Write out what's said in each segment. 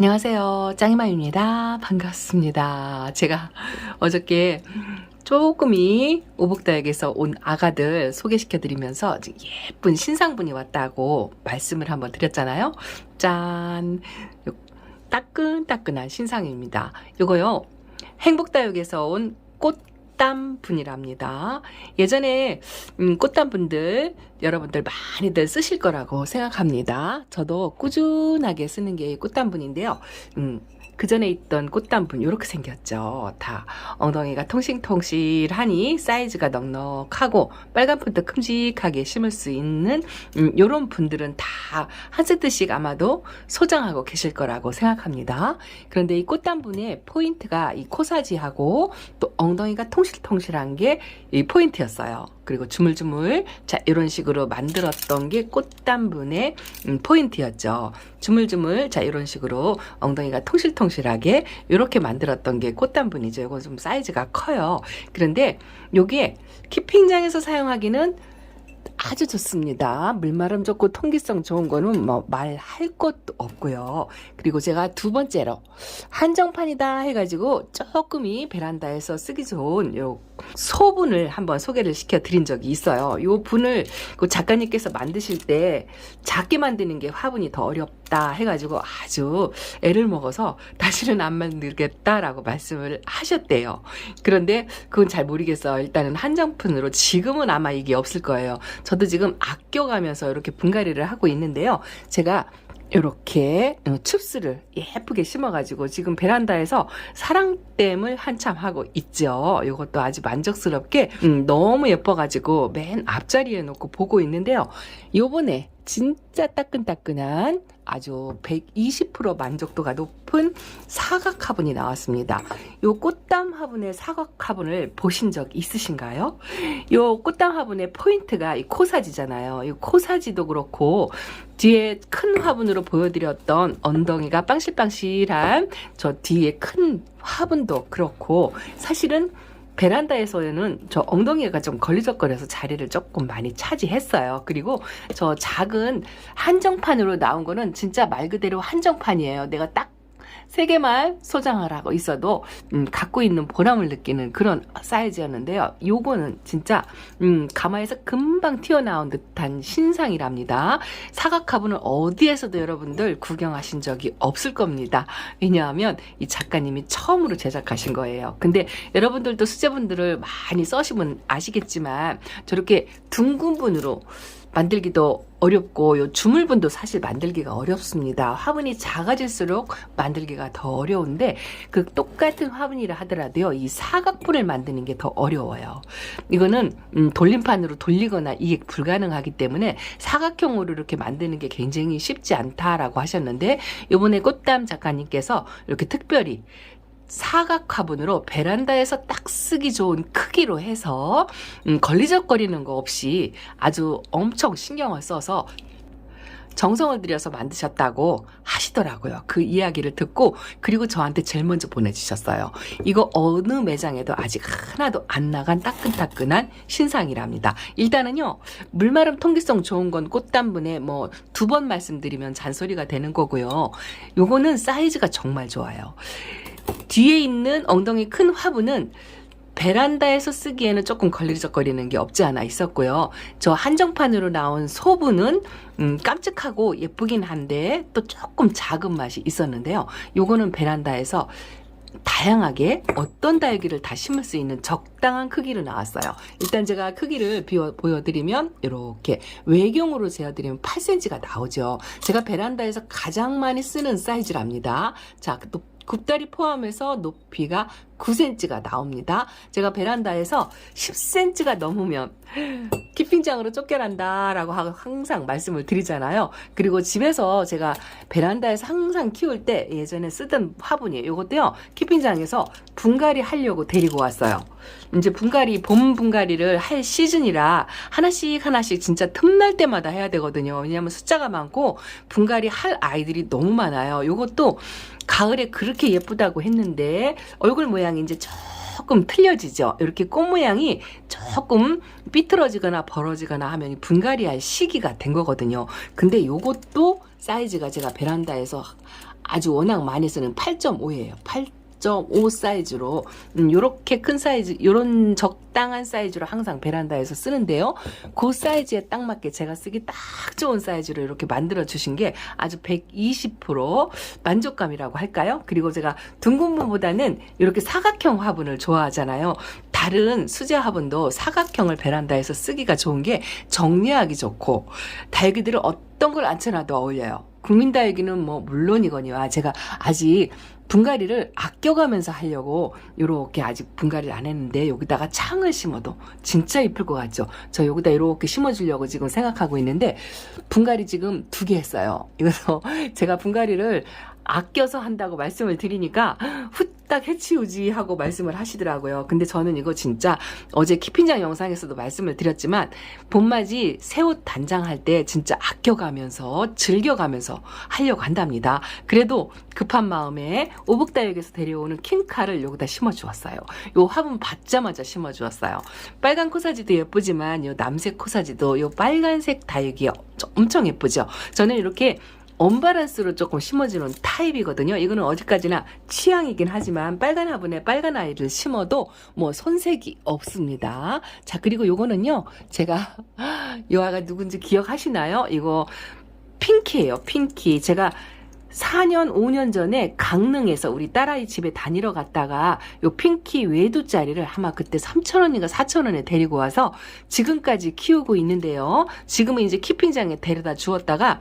안녕하세요. 짱이마입니다. 반갑습니다. 제가 어저께 조금이 오복다역에서 온 아가들 소개시켜드리면서 예쁜 신상분이 왔다고 말씀을 한번 드렸잖아요. 짠! 요 따끈따끈한 신상입니다. 요거요. 행복다육에서 온 꽃 담 분이랍니다. 예전에 음, 꽃담 분들 여러분들 많이들 쓰실 거라고 생각합니다. 저도 꾸준하게 쓰는 게 꽃담 분인데요. 음, 그 전에 있던 꽃담분 이렇게 생겼죠. 다 엉덩이가 통실통실하니 사이즈가 넉넉하고 빨간 분도 큼직하게 심을 수 있는 음, 이런 분들은 다 한 세트씩 아마도 소장하고 계실 거라고 생각합니다. 그런데 이 꽃담분의 포인트가 이 코사지하고 또 엉덩이가 통실통실한 게 이 포인트였어요. 그리고 주물주물 자 이런 식으로 만들었던 게 꽃담분의 음, 포인트였죠. 주물주물 자 이런 식으로 엉덩이가 통실통실하게 이렇게 만들었던 게 꽃담분이죠. 이건 좀 사이즈가 커요. 그런데 요게 키핑장에서 사용하기는 아주 좋습니다. 물마름 좋고 통기성 좋은 거는 뭐 말할 것도 없고요. 그리고 제가 두 번째로 한정판이다 해가지고 조금이 베란다에서 쓰기 좋은 요 소분을 한번 소개를 시켜 드린 적이 있어요. 요 분을 그 작가님께서 만드실 때 작게 만드는 게 화분이 더 어렵다 해가지고 아주 애를 먹어서 다시는 안 만들겠다라고 말씀을 하셨대요. 그런데 그건 잘 모르겠어요. 일단은 한정판으로 지금은 아마 이게 없을 거예요. 저도 지금 아껴가면서 이렇게 분갈이를 하고 있는데요. 제가 이렇게 춥스를 예쁘게 심어가지고 지금 베란다에서 사랑댐을 한참 하고 있죠. 이것도 아주 만족스럽게 음, 너무 예뻐가지고 맨 앞자리에 놓고 보고 있는데요. 요번에 진짜 따끈따끈한 아주 120% 만족도가 높은 사각 화분이 나왔습니다. 요 꽃담 화분의 사각 화분을 보신 적 있으신가요? 요 꽃담 화분의 포인트가 이 코사지잖아요. 이 코사지도 그렇고 뒤에 큰 화분으로 보여드렸던 엉덩이가 빵실빵실한 저 뒤에 큰 화분도 그렇고 사실은 베란다에서는 저 엉덩이가 좀 걸리적거려서 자리를 조금 많이 차지했어요. 그리고 저 작은 한정판으로 나온 거는 진짜 말 그대로 한정판이에요. 내가 딱 세 개만 소장하라고 있어도 음, 갖고 있는 보람을 느끼는 그런 사이즈였는데요. 요거는 진짜 음, 가마에서 금방 튀어나온 듯한 신상이랍니다. 사각화분은 어디에서도 여러분들 구경하신 적이 없을 겁니다. 왜냐하면 이 작가님이 처음으로 제작하신 거예요. 근데 여러분들도 수제분들을 많이 써시면 아시겠지만 저렇게 둥근 분으로 만들기도 어렵고 요 주물분도 사실 만들기가 어렵습니다. 화분이 작아질수록 만들기가 더 어려운데 그 똑같은 화분이라 하더라도요. 이 사각분을 만드는 게 더 어려워요. 이거는 음, 돌림판으로 돌리거나 이게 불가능하기 때문에 사각형으로 이렇게 만드는 게 굉장히 쉽지 않다라고 하셨는데 요번에 꽃담 작가님께서 이렇게 특별히 사각 화분으로 베란다에서 딱 쓰기 좋은 크기로 해서 음, 걸리적거리는 거 없이 아주 엄청 신경을 써서 정성을 들여서 만드셨다고 하시더라고요. 그 이야기를 듣고 그리고 저한테 제일 먼저 보내주셨어요. 이거 어느 매장에도 아직 하나도 안 나간 따끈따끈한 신상이랍니다. 일단은요 물마름 통기성 좋은 건 꽃담분에 뭐 두 번 말씀드리면 잔소리가 되는 거고요. 요거는 사이즈가 정말 좋아요. 뒤에 있는 엉덩이 큰 화분은 베란다에서 쓰기에는 조금 걸리적거리는 게 없지 않아 있었고요. 저 한정판으로 나온 소분은 음, 깜찍하고 예쁘긴 한데 또 조금 작은 맛이 있었는데요. 요거는 베란다에서 다양하게 어떤 다육이를 다 심을 수 있는 적당한 크기로 나왔어요. 일단 제가 크기를 비워, 보여드리면 이렇게 외경으로 재어드리면 8cm가 나오죠. 제가 베란다에서 가장 많이 쓰는 사이즈랍니다. 자, 또 굽다리 포함해서 높이가 9cm가 나옵니다. 제가 베란다에서 10cm가 넘으면 키핑장으로 쫓겨난다라고 항상 말씀을 드리잖아요. 그리고 집에서 제가 베란다에서 항상 키울 때 예전에 쓰던 화분이에요. 이것도요, 키핑장에서 분갈이 하려고 데리고 왔어요. 이제 분갈이, 봄 분갈이를 할 시즌이라 하나씩 하나씩 진짜 틈날 때마다 해야 되거든요. 왜냐하면 숫자가 많고 분갈이 할 아이들이 너무 많아요. 이것도 가을에 그렇게 예쁘다고 했는데 얼굴 모양이 이제 조금 틀려지죠. 이렇게 꽃 모양이 조금 삐뚤어지거나 벌어지거나 하면 분갈이 할 시기가 된 거거든요. 근데 요것도 사이즈가 제가 베란다에서 아주 워낙 많이 쓰는 8.5예요. 8.5 사이즈로 음, 요렇게 큰 사이즈 요런 적당한 사이즈로 항상 베란다에서 쓰는데요. 그 사이즈에 딱 맞게 제가 쓰기 딱 좋은 사이즈로 이렇게 만들어 주신 게 아주 120% 만족감이라고 할까요? 그리고 제가 둥근무보다는 이렇게 사각형 화분을 좋아하잖아요. 다른 수제 화분도 사각형을 베란다에서 쓰기가 좋은 게 정리하기 좋고 달기들을 어떤 걸 앉혀놔도 어울려요. 국민다육이는 뭐 물론이거니와 제가 아직 분갈이를 아껴가면서 하려고 이렇게 아직 분갈이를 안 했는데 여기다가 창을 심어도 진짜 이쁠 것 같죠. 저 여기다 이렇게 심어주려고 지금 생각하고 있는데 분갈이 지금 두 개 했어요. 이래서 제가 분갈이를 아껴서 한다고 말씀을 드리니까 후딱 해치우지 하고 말씀을 하시더라고요. 근데 저는 이거 진짜 어제 키핀장 영상에서도 말씀을 드렸지만 봄맞이 새 옷 단장할 때 진짜 아껴가면서 즐겨가면서 하려고 한답니다. 그래도 급한 마음에 오북다육에서 데려오는 킹카를 여기다 심어주었어요. 요 화분 받자마자 심어주었어요. 빨간 코사지도 예쁘지만 요 남색 코사지도 요 빨간색 다육이 엄청 예쁘죠. 저는 이렇게 언바란스로 조금 심어주는 타입이거든요. 이거는 어디까지나 취향이긴 하지만 빨간 화분에 빨간 아이를 심어도 뭐 손색이 없습니다. 자 그리고 요거는요 제가 요 아가 누군지 기억하시나요? 이거 핑키예요. 핑키. 제가 4년, 5년 전에 강릉에서 우리 딸아이 집에 다니러 갔다가 요 핑키 외두짜리를 아마 그때 3,000원인가 4,000원에 데리고 와서 지금까지 키우고 있는데요. 지금은 이제 키핑장에 데려다 주었다가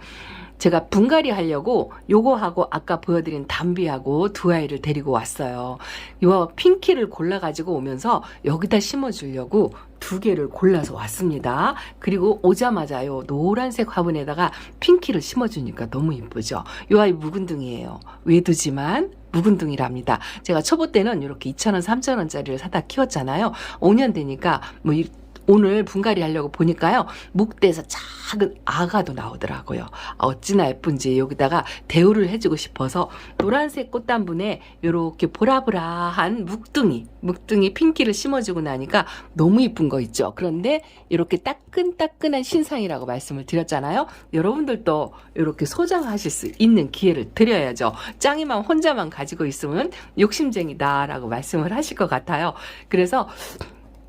제가 분갈이 하려고 요거하고 아까 보여드린 담비하고 두 아이를 데리고 왔어요. 요 핑키를 골라가지고 오면서 여기다 심어주려고 두 개를 골라서 왔습니다. 그리고 오자마자 요 노란색 화분에다가 핑키를 심어주니까 너무 이쁘죠. 요 아이 묵은둥이에요. 외두지만 묵은둥이랍니다. 제가 초보 때는 이렇게 2,000원, 3,000원짜리를 사다 키웠잖아요. 5년 되니까 뭐 이- 오늘 분갈이 하려고 보니까요. 묵대에서 작은 아가도 나오더라고요. 어찌나 예쁜지 여기다가 대우를 해주고 싶어서 노란색 꽃단분에 이렇게 보라보라한 묵둥이, 묵둥이 핑키를 심어주고 나니까 너무 이쁜 거 있죠. 그런데 이렇게 따끈따끈한 신상이라고 말씀을 드렸잖아요. 여러분들도 이렇게 소장하실 수 있는 기회를 드려야죠. 짱이만 혼자만 가지고 있으면 욕심쟁이다라고 말씀을 하실 것 같아요. 그래서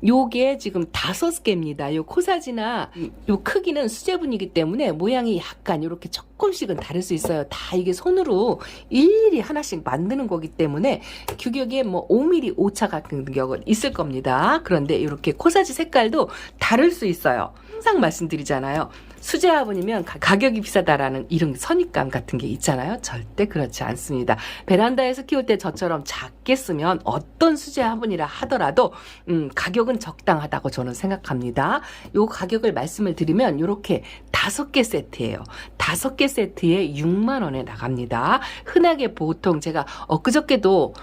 요게 지금 다섯 개입니다. 요 코사지나 요 크기는 수제분이기 때문에 모양이 약간 이렇게 조금씩은 다를 수 있어요. 다 이게 손으로 일일이 하나씩 만드는 거기 때문에 규격에 뭐 5mm 오차 같은 경우는 있을 겁니다. 그런데 이렇게 코사지 색깔도 다를 수 있어요. 항상 말씀드리잖아요. 수제 화분이면 가- 가격이 비싸다라는 이런 선입감 같은 게 있잖아요. 절대 그렇지 않습니다. 베란다에서 키울 때 저처럼 작게 쓰면 어떤 수제 화분이라 하더라도 음, 가격은 적당하다고 저는 생각합니다. 요 가격을 말씀을 드리면 이렇게 다섯 개 세트예요. 다섯 개 세트에 6만 원에 나갑니다. 흔하게 보통 제가 엊그저께도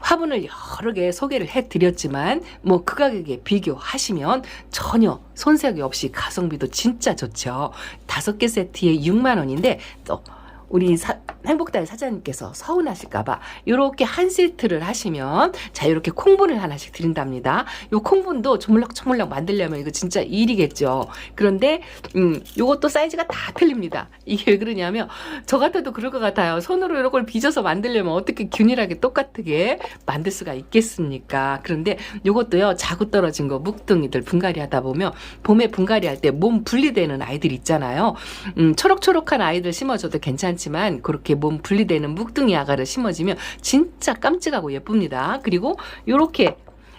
화분을 여러 개 소개를 해드렸지만 뭐 그 가격에 비교하시면 전혀 손색이 없이 가성비도 진짜 좋죠. 다섯 개 세트에 6만 원인데 또 우리 사- 행복달 사장님께서 서운하실까봐 이렇게 한 세트를 하시면 자 이렇게 콩분을 하나씩 드린답니다. 요 콩분도 조물락조물락 만들려면 이거 진짜 일이겠죠. 그런데 음 요것도 사이즈가 다 틀립니다. 이게 왜 그러냐면 저 같아도 그럴 것 같아요. 손으로 이런 걸 빚어서 만들려면 어떻게 균일하게 똑같게 만들 수가 있겠습니까? 그런데 요것도요 자구 떨어진 거 묵둥이들 분갈이 하다 보면 봄에 분갈이 할 때 몸 분리되는 아이들 있잖아요. 음, 초록초록한 아이들 심어줘도 괜찮지 만 그렇게 몸 분리되는 묵둥이 아가를 심어주면 진짜 깜찍하고 예쁩니다. 그리고 요렇게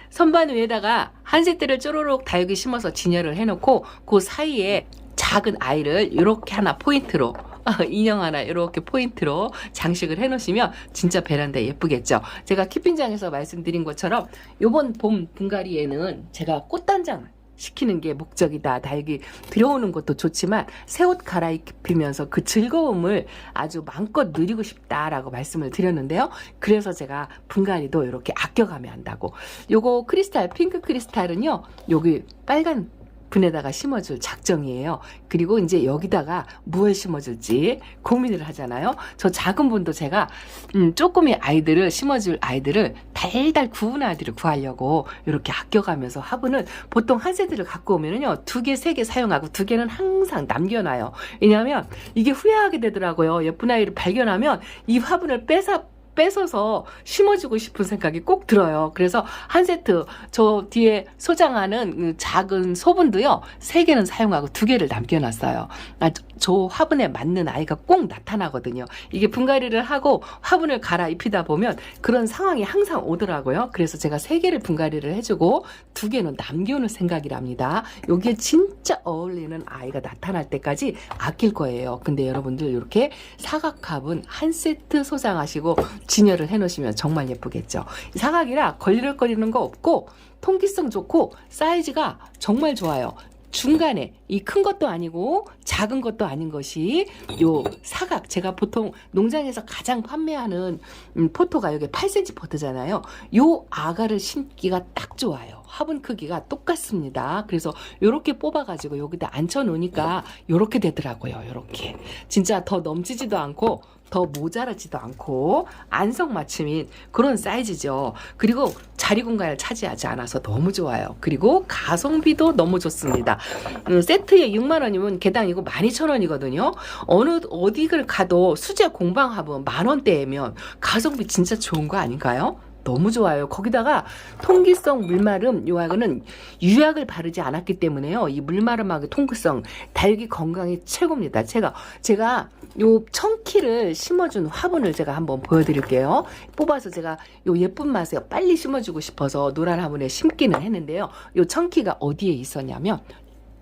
선반 위에다가 한 세트를 쪼로록 다육이 심어서 진열을 해놓고 그 사이에 작은 아이를 이렇게 하나 포인트로 인형 하나 이렇게 포인트로 장식을 해 놓으시면 진짜 베란다 예쁘겠죠. 제가 키핑장에서 말씀드린 것처럼 요번 봄 분갈이에는 제가 꽃단장을 시키는 게 목적이다. 다육이 들어오는 것도 좋지만 새 옷 갈아입히면서 그 즐거움을 아주 마음껏 누리고 싶다라고 말씀을 드렸는데요. 그래서 제가 분갈이도 이렇게 아껴가며 한다고. 요거 크리스탈, 핑크 크리스탈은요, 여기 빨간 분에다가 심어줄 작정이에요. 그리고 이제 여기다가 무엇 심어줄지 고민을 하잖아요. 저 작은 분도 제가 음, 조금의 아이들을 심어줄 아이들을 달달 구운 아이들을 구하려고 이렇게 아껴가면서 화분을 보통 한 세트를 갖고 오면은요 두 개, 세 개 사용하고 두 개는 항상 남겨놔요. 왜냐하면 이게 후회하게 되더라고요. 예쁜 아이를 발견하면 이 화분을 뺏어 뺏어서 심어주고 싶은 생각이 꼭 들어요. 그래서 한 세트 저 뒤에 소장하는 그 작은 소분도요 세 개는 사용하고 두 개를 남겨놨어요. 아, 저, 저 화분에 맞는 아이가 꼭 나타나거든요. 이게 분갈이를 하고 화분을 갈아입히다 보면 그런 상황이 항상 오더라고요. 그래서 제가 세 개를 분갈이를 해주고 두 개는 남겨놓을 생각이랍니다. 여기에 진짜 어울리는 아이가 나타날 때까지 아낄 거예요. 근데 여러분들 이렇게 사각합은 한 세트 소장하시고 진열을 해놓으시면 정말 예쁘겠죠. 이 사각이라 걸리적거리는 거 없고 통기성 좋고 사이즈가 정말 좋아요. 중간에 이 큰 것도 아니고 작은 것도 아닌 것이 요 사각 제가 보통 농장에서 가장 판매하는 음, 포토가 여기 8cm 포트잖아요. 요 아가를 심기가 딱 좋아요. 화분 크기가 똑같습니다. 그래서 요렇게 뽑아가지고 여기다 앉혀 놓으니까 요렇게 되더라고요. 요렇게 진짜 더 넘치지도 않고 더 모자라지도 않고 안성맞춤인 그런 사이즈죠. 그리고 자리 공간을 차지하지 않아서 너무 좋아요. 그리고 가성비도 너무 좋습니다. 음, 세트에 6만 원이면 개당이고 12,000원이거든요. 어느 어디를 가도 수제 공방합은 만 원대면 가성비 진짜 좋은 거 아닌가요? 너무 좋아요. 거기다가 통기성 물마름 요하고는 유약을 바르지 않았기 때문에요. 이 물마름하고 통기성 달기 건강에 최고입니다. 제가 제가 요 청키를 심어준 화분을 제가 한번 보여드릴게요. 뽑아서 제가 요 예쁜 맛에 빨리 심어주고 싶어서 노란 화분에 심기는 했는데요. 요 청키가 어디에 있었냐면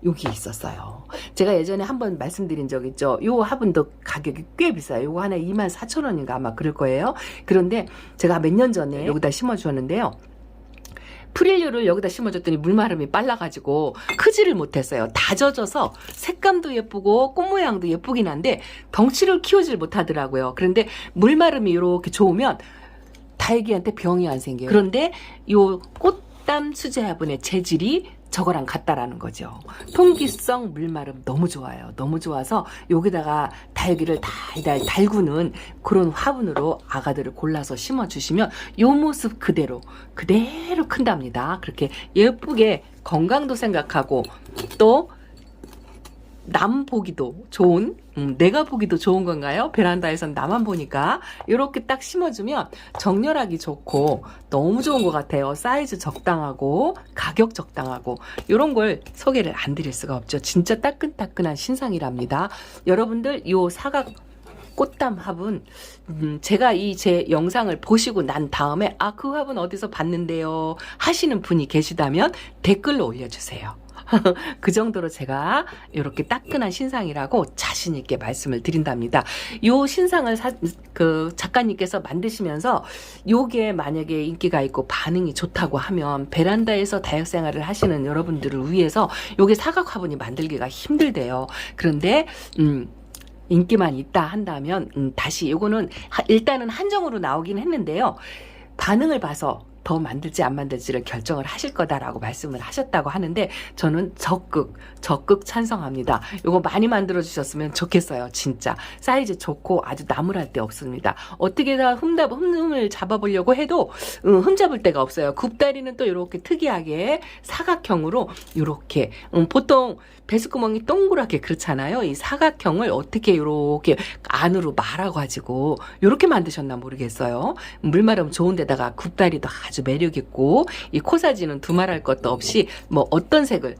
여기 있었어요. 제가 예전에 한번 말씀드린 적 있죠. 요 화분도 가격이 꽤 비싸요. 요거 하나 2만 4천 원인가 아마 그럴 거예요. 그런데 제가 몇 년 전에 여기다 심어 주었는데요. 프릴류를 여기다 심어줬더니 물마름이 빨라가지고 크지를 못했어요. 다 젖어서 색감도 예쁘고 꽃 모양도 예쁘긴 한데 덩치를 키우질 못하더라고요. 그런데 물마름이 이렇게 좋으면 달기한테 병이 안 생겨요. 그런데 요 꽃담 수제 화분의 재질이 저거랑 같다라는 거죠. 통기성 물마름 너무 좋아요. 너무 좋아서 여기다가 달기를 달달 달구는 그런 화분으로 아가들을 골라서 심어주시면 요 모습 그대로 그대로 큰답니다. 그렇게 예쁘게 건강도 생각하고 또 남 보기도 좋은, 음, 내가 보기도 좋은 건가요? 베란다에선 나만 보니까 이렇게 딱 심어주면 정렬하기 좋고 너무 좋은 것 같아요. 사이즈 적당하고 가격 적당하고 이런 걸 소개를 안 드릴 수가 없죠. 진짜 따끈따끈한 신상이랍니다. 여러분들 요 사각 꽃담 화분 음, 제가 이 제 영상을 보시고 난 다음에 아그 화분 어디서 봤는데요 하시는 분이 계시다면 댓글로 올려주세요. 그 정도로 제가 이렇게 따끈한 신상이라고 자신 있게 말씀을 드린답니다. 요 신상을 사, 그 작가님께서 만드시면서 요게 만약에 인기가 있고 반응이 좋다고 하면 베란다에서 다육 생활을 하시는 여러분들을 위해서 요게 사각 화분이 만들기가 힘들대요. 그런데 음 인기만 있다 한다면 음, 다시 요거는 하- 일단은 한정으로 나오긴 했는데요. 반응을 봐서 더 만들지 안 만들지를 결정을 하실 거다라고 말씀을 하셨다고 하는데 저는 적극 적극 찬성합니다. 요거 많이 만들어 주셨으면 좋겠어요. 진짜 사이즈 좋고 아주 나무랄 데 없습니다. 어떻게 다 흠잡 흠을 잡아보려고 해도 음, 흠 잡을 데가 없어요. 굽다리는 또 이렇게 특이하게 사각형으로 이렇게 음, 보통 배수구멍이 동그랗게 그렇잖아요. 이 사각형을 어떻게 이렇게 안으로 말아가지고 이렇게 만드셨나 모르겠어요. 물마름 좋은 데다가 굽다리도 아주 매력 있고 이 코사지는 두말할 것도 없이 뭐 어떤 색을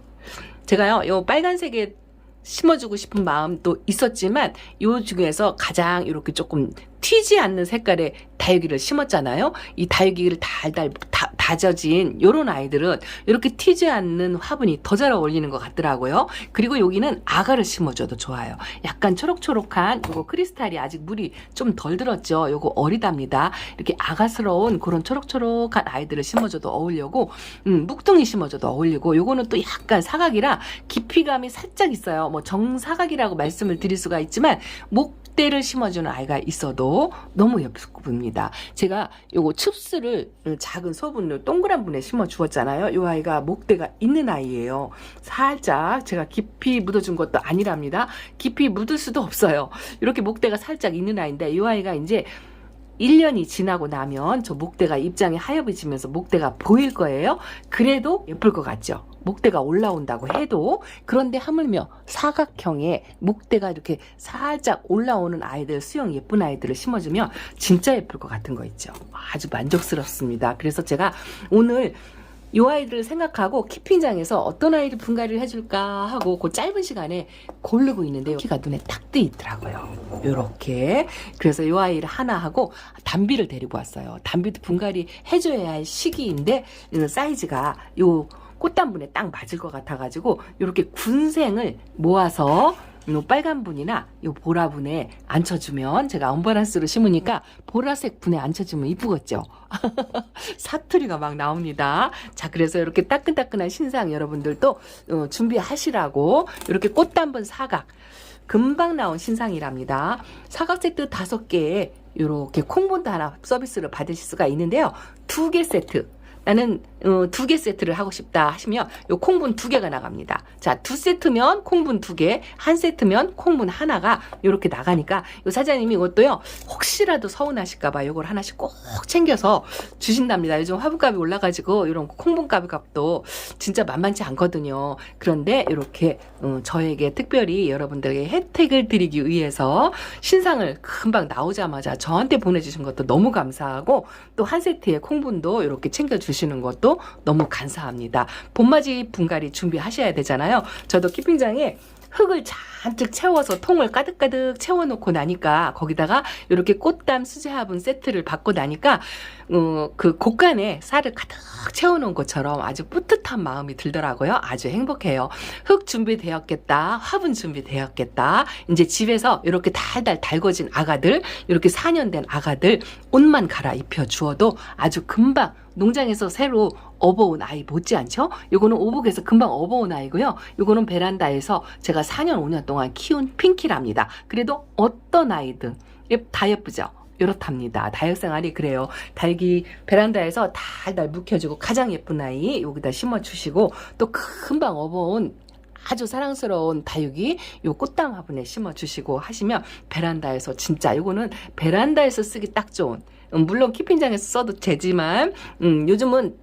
제가요 요 빨간색에 심어주고 싶은 마음도 있었지만 요 중에서 가장 이렇게 조금 튀지 않는 색깔의 다육이를 심었잖아요. 이 다육이를 달달 다, 다져진 요런 아이들은 이렇게 튀지 않는 화분이 더 잘 어울리는 것 같더라고요. 그리고 여기는 아가를 심어줘도 좋아요. 약간 초록초록한 요거 크리스탈이 아직 물이 좀 덜 들었죠. 요거 어리답니다. 이렇게 아가스러운 그런 초록초록한 아이들을 심어줘도 어울리고 음, 묵둥이 심어줘도 어울리고 요거는 또 약간 사각이라 깊이감이 살짝 있어요. 뭐 정사각이라고 말씀을 드릴 수가 있지만 목 목대를 심어주는 아이가 있어도 너무 예쁩니다. 제가 요거 춥스를 작은 소분을 동그란 분에 심어 주었잖아요. 요 아이가 목대가 있는 아이예요. 살짝 제가 깊이 묻어준 것도 아니랍니다. 깊이 묻을 수도 없어요. 이렇게 목대가 살짝 있는 아이인데 이 아이가 이제 1년이 지나고 나면 저 목대가 입장이 하얘지면서 목대가 보일 거예요. 그래도 예쁠 것 같죠? 목대가 올라온다고 해도 그런데 하물며 사각형의 목대가 이렇게 살짝 올라오는 아이들 수영 예쁜 아이들을 심어주면 진짜 예쁠 것 같은 거 있죠. 아주 만족스럽습니다. 그래서 제가 오늘 이 아이들을 생각하고 키핑장에서 어떤 아이를 분갈이를 해줄까 하고 그 짧은 시간에 고르고 있는데요. 키가 눈에 딱 띄있더라고요. 요렇게. 그래서 이 아이를 하나 하고 담비를 데리고 왔어요. 담비도 분갈이 해줘야 할 시기인데 이 사이즈가 요 꽃단분에 딱 맞을 것 같아가지고 이렇게 군생을 모아서 요 빨간 분이나 요 보라 분에 앉혀주면 제가 언바란스로 심으니까 보라색 분에 앉혀주면 이쁘겠죠. 사투리가 막 나옵니다. 자, 그래서 이렇게 따끈따끈한 신상 여러분들도 어, 준비하시라고 이렇게 꽃단분 사각 금방 나온 신상이랍니다. 사각 세트 다섯 개에 이렇게 콩본도 하나 서비스를 받으실 수가 있는데요. 두 개 세트. 나는 어, 두개 세트를 하고 싶다 하시면 요 콩분 두 개가 나갑니다. 자, 두 세트면 콩분 두 개, 한 세트면 콩분 하나가 이렇게 나가니까 요 사장님이 이것도요. 혹시라도 서운하실까 봐 요걸 하나씩 꼭 챙겨서 주신답니다. 요즘 화분값이 올라가지고 이런 콩분 값도 진짜 만만치 않거든요. 그런데 이렇게 어, 저에게 특별히 여러분들에게 혜택을 드리기 위해서 신상을 금방 나오자마자 저한테 보내주신 것도 너무 감사하고 또 한 세트의 콩분도 이렇게 챙겨주시는 것도 너무 감사합니다. 봄맞이 분갈이 준비하셔야 되잖아요. 저도 키핑장에 흙을 잔뜩 채워서 통을 가득가득 채워놓고 나니까 거기다가 이렇게 꽃담 수제 화분 세트를 받고 나니까 어, 그 곳간에 쌀을 가득 채워놓은 것처럼 아주 뿌듯한 마음이 들더라고요. 아주 행복해요. 흙 준비되었겠다. 화분 준비되었겠다. 이제 집에서 이렇게 달달 달궈진 아가들, 이렇게 4년 된 아가들 옷만 갈아입혀 주어도 아주 금방 농장에서 새로 업어온 아이 못지않죠? 요거는 오복에서 금방 업어온 아이고요. 요거는 베란다에서 제가 4년, 5년 동안 키운 핑키랍니다. 그래도 어떤 아이든 예, 다 예쁘죠? 이렇답니다. 다육 생활이 그래요. 달기 베란다에서 달달 묵혀주고 가장 예쁜 아이 여기다 심어주시고 또 금방 업어온 아주 사랑스러운 다육이 요 꽃담 화분에 심어주시고 하시면 베란다에서 진짜 요거는 베란다에서 쓰기 딱 좋은 음, 물론 키핑장에서 써도 되지만 음, 요즘은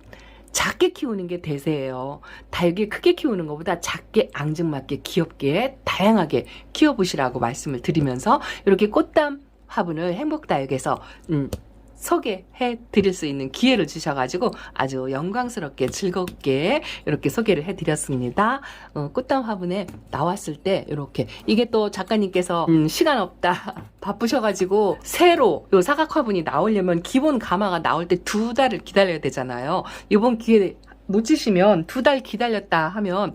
작게 키우는 게 대세예요. 다육이 크게 키우는 것보다 작게 앙증맞게 귀엽게 다양하게 키워보시라고 말씀을 드리면서 이렇게 꽃담 화분을 행복다육에서 음, 소개해 드릴 수 있는 기회를 주셔가지고 아주 영광스럽게 즐겁게 이렇게 소개를 해 드렸습니다. 어, 꽃담 화분에 나왔을 때 이렇게 이게 또 작가님께서 음, 시간 없다 바쁘셔가지고 새로 요 사각 화분이 나오려면 기본 가마가 나올 때 두 달을 기다려야 되잖아요. 이번 기회 놓치시면 두 달 기다렸다 하면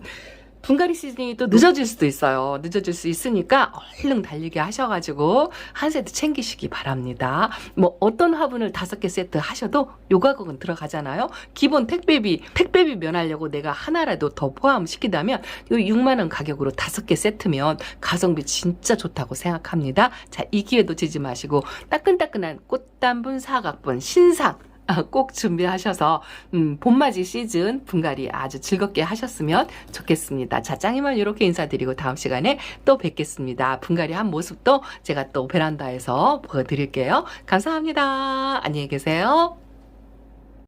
분갈이 시즌이 또 늦어질 수도 있어요. 늦어질 수 있으니까 얼른 달리게 하셔가지고 한 세트 챙기시기 바랍니다. 뭐 어떤 화분을 다섯 개 세트 하셔도 요 가격은 들어가잖아요. 기본 택배비 택배비 면하려고 내가 하나라도 더 포함시키다면 요 6만 원 가격으로 다섯 개 세트면 가성비 진짜 좋다고 생각합니다. 자, 이 기회 놓치지 마시고 따끈따끈한 꽃단분 사각분 신상 아, 꼭 준비하셔서 음, 봄맞이 시즌 분갈이 아주 즐겁게 하셨으면 좋겠습니다. 자, 짱이만 이렇게 인사드리고 다음 시간에 또 뵙겠습니다. 분갈이 한 모습도 제가 또 베란다에서 보여드릴게요. 감사합니다. 안녕히 계세요.